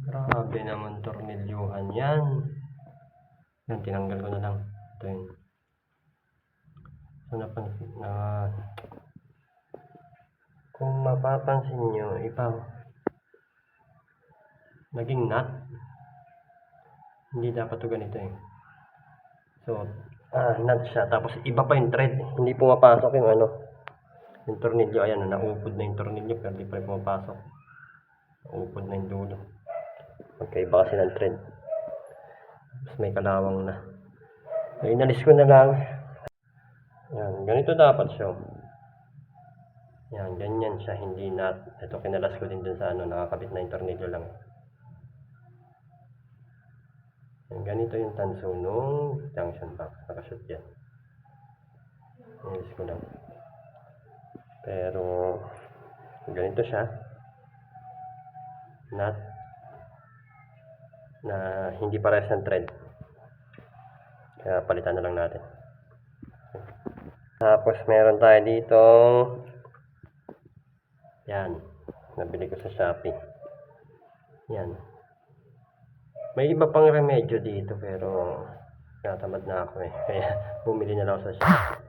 Grabe naman tornilyuhan yan. Yan, tinanggal ko na lang. Ito yun. So, napansin, na, kung mapapansin nyo, iba, naging nut. Hindi dapat to ganito eh. So, ah, nut siya. Tapos, iba pa yung thread. Hindi pumapasok yung ano, yung tornilyo. Ayan, naupod na yung tornilyo, pero hindi pa rin pumapasok. Naupod na yung dulo. Magkaiba kasi ng thread. Tapos may kalawang na. So, inalis ko na lang. Yan, ganito dapat siya. Yan, ganyan siya, hindi nut. Ito, kinalas ko din dun sa ano, nakakabit na yung tornilyo lang. Yan, ganito yung tanso nung junction box. Nakashoot yan. Inalis ko lang. Pero, ganito siya. Nut na hindi parehas ng thread. Kaya palitan na lang natin. Tapos meron tayo dito yan. Nabili ko sa Shopee. Yan. May iba pang remedyo dito pero natamad na ako eh. Kaya bumili na lang sa Shopee.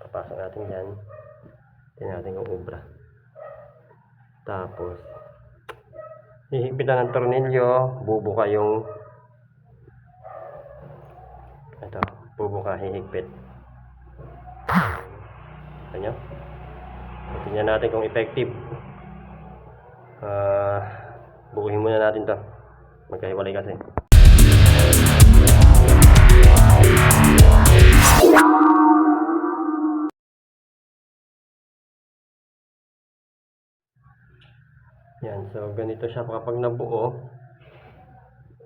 Papasok natin yan. Tingnan natin kung ubra. Tapos hihipitan ng tornilyo, bubuka yung ito, bubuka, hihigpit. So, tingnan natin kung effective. Ah, bukuhin muna natin to. Magkahiwalay kasi. Yan, so ganito siya kapag nabuo.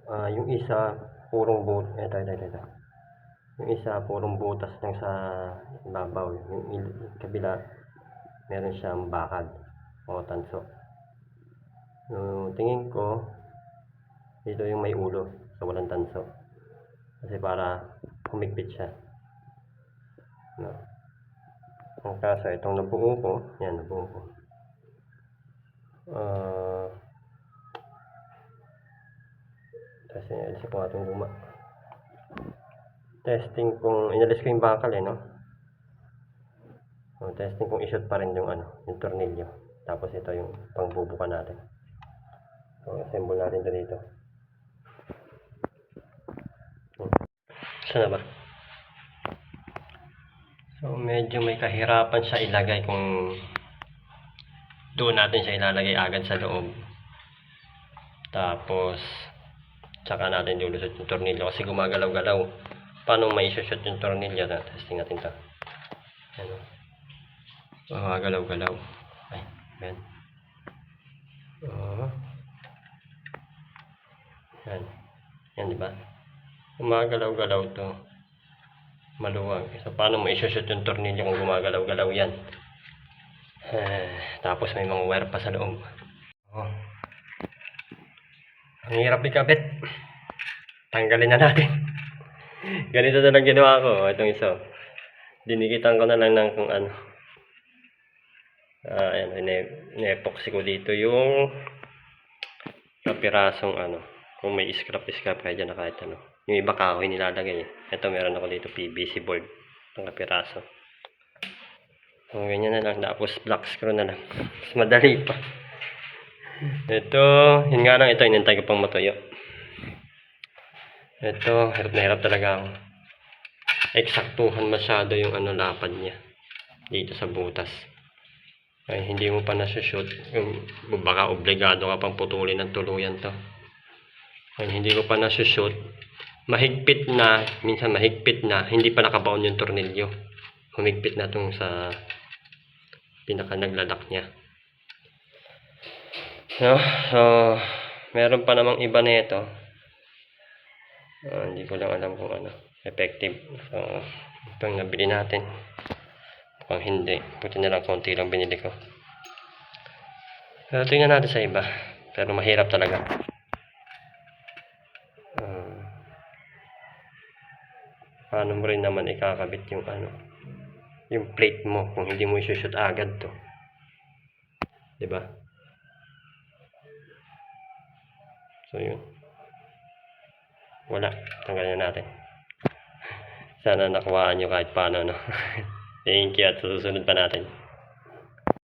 Ah, yung isa purong but, ito, ito, ito. Yung isa purong butas lang sa ibabaw. Yung il- kabila meron siyang bakad o tanso. Yung tingin ko dito yung may ulo sa walang tanso. Kasi para humigpit siya. No. Ang kaso itong nabuo ko, yan nabuo ko. Ah. kasi inalis ko nga itong luma. Testing kung, inalis ko yung bakal eh, no? So, testing kung i-shoot pa rin yung ano, yung tornilyo. Tapos ito yung pangbubuka natin. So, assemble natin ito dito. Saan na ba? So, medyo may kahirapan siya ilagay kung doon natin siya ilalagay agad sa loob. Tapos, tsaka natin lulusot yung tornilyo kasi gumagalaw-galaw. Paano may shoot yung tornilyo? Testing natin to. Ano? Gumagalaw-galaw. Ay, yan. Oh. Yan. Yan, di ba? Gumagalaw-galaw to. Maluwag. So, paano mo i-shoot yung tornilyo kung gumagalaw-galaw yan? Eh, tapos may mga wire pa sa loob. Oh. Ang hirap ikabit. Tanggalin na natin. Ganito na lang ginawa ko. Itong isa. Dinikitan ko na lang ng kung ano. Ah, ayan, ine- ine-epoxy ko dito yung kapirasong ano. Kung may scrap-scrap kaya dyan na kahit ano. Yung iba kahoy nilalagay. Ito meron ako dito PVC board. Itong kapiraso. So, ganyan na lang. Tapos black screw na lang. Mas madali pa. Ito, yun nga lang ito, inintay ko pang matuyo. Ito, hirap na hirap talaga ako. Eksaktuhan masyado yung ano lapad niya. Dito sa butas. Ay, hindi mo pa nasushoot. Baka obligado ka pang putulin ng tuluyan to. Ay, hindi ko pa nasushoot. Mahigpit na, minsan mahigpit na, hindi pa nakabaon yung tornilyo. Humigpit na tong sa pinaka naglalak niya. No, so, meron pa namang iba na ito. Ah, hindi ko lang alam kung ano, effective. So, itong nabili natin. Mukhang hindi. Buti na lang konti lang binili ko. Pero tingnan natin sa iba. Pero mahirap talaga. Ah, paano mo rin naman ikakabit yung ano, yung plate mo kung hindi mo isushoot agad to. 'Di ba? So, yun. Wala. Tanggalin na natin. Sana nakuhaan nyo kahit paano, no? Thank you at susunod pa natin.